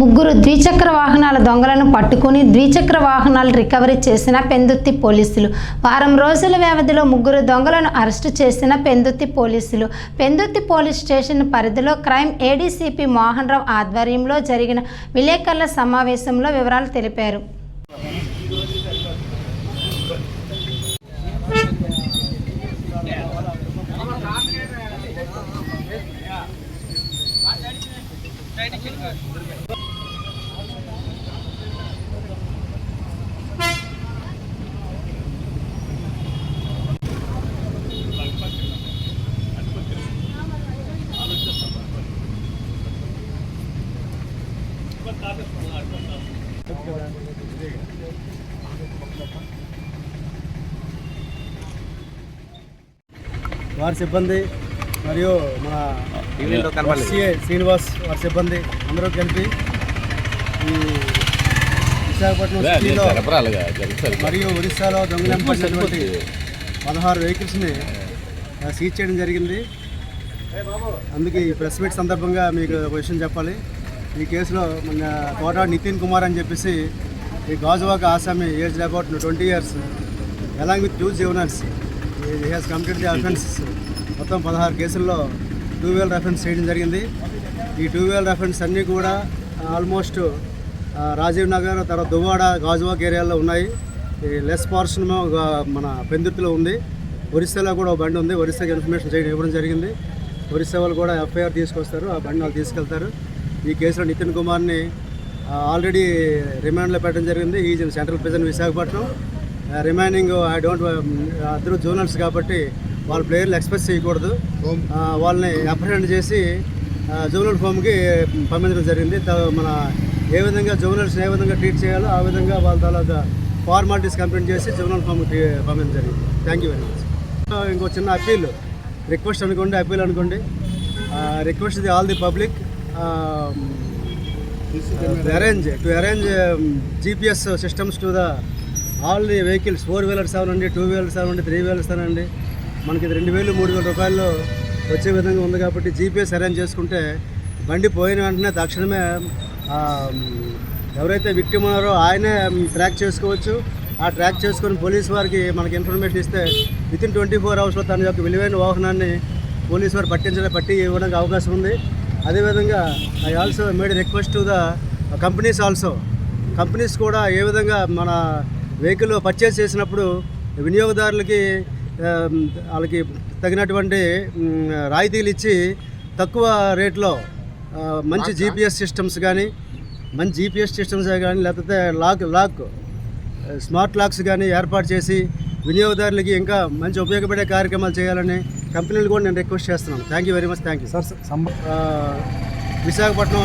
ముగ్గురు ద్విచక్ర వాహనాల దొంగలను పట్టుకుని ద్విచక్ర వాహనాలు రికవరీ చేసిన పెందుత్తి పోలీసులు. వారం రోజుల వ్యవధిలో ముగ్గురు దొంగలను అరెస్టు చేసిన పెందుత్తి పోలీసులు. పెందుత్తి పోలీస్ స్టేషన్ పరిధిలో క్రైమ్ ఏడీసీపీ మోహన్ రావు ఆధ్వర్యంలో జరిగిన విలేకరుల సమావేశంలో వివరాలు తెలిపారు. వారి సిబ్బంది మరియు మన. SCA శ్రీనివాస్ వారి సిబ్బంది అందరూ కలిపి ఈ విశాఖపట్నం సిటీలో మరియు ఒరిస్సాలో దొంగలింపడినటువంటి పదహారు వెహికల్స్ని సీజ్ చేయడం జరిగింది. అందుకే ఈ ప్రెస్ మీట్ సందర్భంగా మీకు ఒక విషయం చెప్పాలి. ఈ కేసులో మన తోట నితిన్ కుమార్ అని చెప్పేసి ఈ గాజువాక ఆసామి age about twenty years along with two juniors he has complete the offences మొత్తం పదహారు కేసుల్లో టూ వీలర్ అఫెన్స్ చేయడం జరిగింది. ఈ టూ వీలర్ అఫెన్స్ అన్నీ కూడా ఆల్మోస్ట్ రాజీవ్ నగర్ తర్వాత దువ్వాడ గాజువాక్ ఏరియాలో ఉన్నాయి. ఈ లెస్ పోర్షన్ మన పెందుర్తిలో ఉంది. ఒరిస్సాలో కూడా ఒక బండి ఉంది. ఒరిస్సాకి ఇన్ఫర్మేషన్ చేయడం ఇవ్వడం జరిగింది. ఒరిస్సా వాళ్ళు కూడా ఎఫ్ఐఆర్ తీసుకొస్తారు. ఆ బండి వాళ్ళు తీసుకెళ్తారు. ఈ కేసులో నితిన్ కుమార్ని ఆల్రెడీ రిమాండ్లో పెట్టడం జరిగింది. Is central prison Visakhapatnam. Remaining I don't అందరూ జోనల్స్ కాబట్టి వాళ్ళ ప్లేయర్లు ఎక్స్ప్రెస్ చేయకూడదు. ఆ, వాళ్ళని అప్రహెండ్ చేసి జోనల్ ఫామ్కి పంపించడం జరిగింది. మన ఏ విధంగా జోనల్స్ని ఏ విధంగా ట్రీట్ చేయాలో ఆ విధంగా వాళ్ళ తాలూకా ఫార్మాలిటీస్ కంప్లీట్ చేసి జోనల్ ఫామ్కి పంపించడం జరిగింది. థ్యాంక్ యూ వెరీ మచ్ ఇంకో చిన్న అప్పీల్ రిక్వెస్ట్ అనుకోండి అప్పీల్ అనుకోండి. Request the all the public arrange to arrange GPS systems to the all the vehicles four wheelers అవనండి two wheelers అవనండి త్రీ వీలర్స్ అవనండి మనకి ఇది రెండు వేలు మూడు వేల రూపాయల్లో వచ్చే విధంగా ఉంది కాబట్టి జీపీఎస్ అరేంజ్ చేసుకుంటే బండి పోయిన వెంటనే తక్షణమే ఎవరైతే విక్టిమ్ ఉన్నారో ఆయనే ట్రాక్ చేసుకోవచ్చు. ఆ ట్రాక్ చేసుకొని పోలీస్ వారికి మనకి ఇన్ఫర్మేషన్ ఇస్తే విత్ ఇన్ ట్వంటీ ఫోర్ అవర్స్లో తన యొక్క విలువైన వాహనాన్ని పోలీస్ వారు పట్టించడం పట్టి ఇవ్వడానికి అవకాశం ఉంది. అదేవిధంగా I also made request to the companies also companies కూడా ఏ విధంగా మన వెహికల్ పర్చేస్ చేసినప్పుడు వినియోగదారులకి వాళ్ళకి తగినటువంటి రాయితీలు ఇచ్చి తక్కువ రేట్లో మంచి జీపీఎస్ సిస్టమ్స్ కానీ మంచి జీపీఎస్ సిస్టమ్స్ కానీ లేకపోతే లాక్ లాక్ స్మార్ట్ లాక్స్ కానీ ఏర్పాటు చేసి వినియోగదారులకి ఇంకా మంచి ఉపయోగపడే కార్యక్రమాలు చేయాలని కంపెనీలు కూడా నేను రిక్వెస్ట్ చేస్తున్నాను. Thank you very much thank you sir Visakhapatnam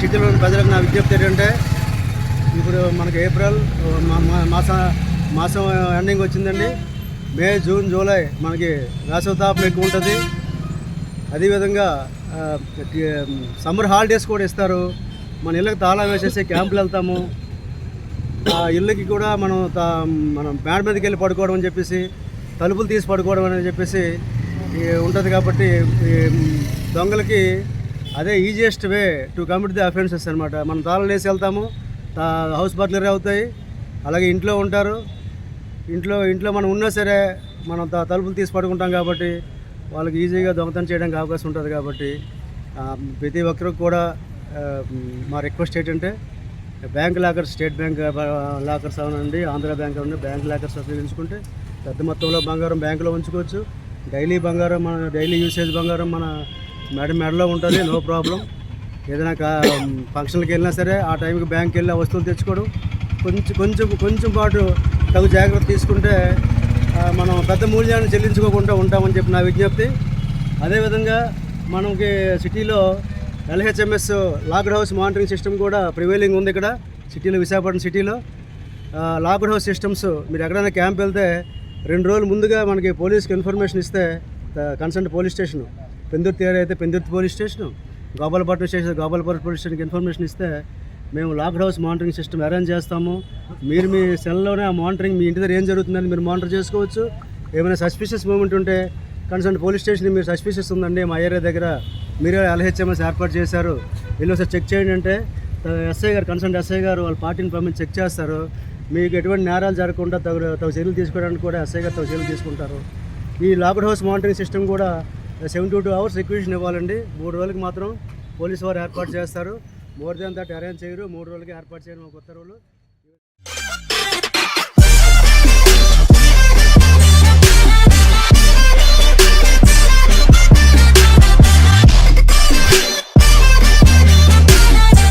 సిటీలోని ప్రజలకు నా విజ్ఞప్తి ఏంటంటే ఇప్పుడు మనకి ఏప్రిల్ మా- మా- మాస మాసం ఎండింగ్ వచ్చిందండి. మే జూన్ జూలై మనకి వేసవి తాపం ఎక్కువ ఉంటుంది. అదేవిధంగా సమ్మర్ హాలిడేస్ కూడా ఇస్తారు. మన ఇళ్ళకి తాళం వేసేసి క్యాంపులు వెళ్తాము. ఆ ఇళ్ళకి కూడా మనం తా- మనం బ్యాండ్ మీదకి వెళ్ళి పడుకోవడం అని చెప్పేసి తలుపులు తీసి పడుకోవడం అని చెప్పేసి ఉంటుంది కాబట్టి ఈ దొంగలకి అదే easiest way to commit the offences అనమాట మనం తాళం వేసి వెళ్తాము. హౌస్ బట్లరీ అవుతాయి. అలాగే ఇంట్లో ఉంటారు. ఇంట్లో ఇంట్లో మనం ఉన్నా సరే మనం తలుపులు తీసి పడుకుంటాం కాబట్టి వాళ్ళకి ఈజీగా దొంగతనం చేయడానికి అవకాశం ఉంటుంది కాబట్టి ప్రతి ఒక్కరు కూడా మా రిక్వెస్ట్ ఏంటంటే bank lockers state bank lockers అవనండి Andhra bank అవనండి బ్యాంక్ లాకర్స్ ఉపయోగించుకుంటే పెద్ద మొత్తంలో బంగారం బ్యాంకులో ఉంచుకోవచ్చు. డైలీ బంగారం మన డైలీ యూసేజ్ బంగారం మన మెడ మెడలో ఉంటుంది నో ప్రాబ్లం. ఏదైనా కా- ఫంక్షన్కి వెళ్ళినా సరే ఆ టైంకి బ్యాంక్కి వెళ్ళి ఆ వస్తువులు తెచ్చుకోవడం కొంచెం కొంచెం కొంచెం పాటు తగు జాగ్రత్త తీసుకుంటే మనం పెద్ద మూల్యాన్ని చెల్లించుకోకుండా ఉంటామని చెప్పి నా విజ్ఞప్తి. అదేవిధంగా మనకి సిటీలో LHMS locked house monitoring system కూడా ప్రివైలింగ్ ఉంది ఇక్కడ సిటీలో విశాఖపట్నం సిటీలో. లాక్డ్ హౌస్ సిస్టమ్స్ మీరు ఎక్కడైనా క్యాంప్ వెళ్తే రెండు రోజులు ముందుగా మనకి పోలీస్కి ఇన్ఫర్మేషన్ ఇస్తే concern police station. Pendurthi area అయితే Pendurthi police station. Gopalapatnam station Gopalapatnam police స్టేషన్కి ఇన్ఫర్మేషన్ ఇస్తే మేము locked house monitoring system arrange చేస్తాము. మీరు మీ సెల్లోనే ఆ మానిటరింగ్ మీ ఇంటి దగ్గర ఏం జరుగుతుందని మీరు మానిటర్ చేసుకోవచ్చు. ఏమైనా సస్పిషియస్ మూమెంట్ ఉంటే కన్సర్న్ పోలీస్ స్టేషన్ మీరు సస్పిషియస్ ఉందండి మా ఏరియా దగ్గర మీరే ఎల్హెచ్ఎంఎస్ ఏర్పాటు చేశారు. వీళ్ళు ఒకసారి చెక్ చేయండి అంటే ఎస్ఐ గారు కన్సల్ట్ ఎస్ఐ గారు వాళ్ళ పార్టీని పంపించి చెక్ చేస్తారు. మీకు ఎటువంటి నేరాలు జరగకుండా తగు తగు చర్యలు తీసుకోవడానికి కూడా ఎస్ఐ గారు తగు చర్యలు తీసుకుంటారు. ఈ లాక్డ్ హౌస్ మానిటరింగ్ సిస్టమ్ కూడా సెవెంటీ టూ అవర్స్ రిక్విజిషన్ ఇవ్వాలండి. మూడు రోజులకి మాత్రం పోలీసు వారు ఏర్పాటు చేస్తారు. మోర్ దాన్ దట్ అరేంజ్ చేయరు. మూడు రోజులకి ఏర్పాటు చేయడం ఒక ఉత్తర్వులు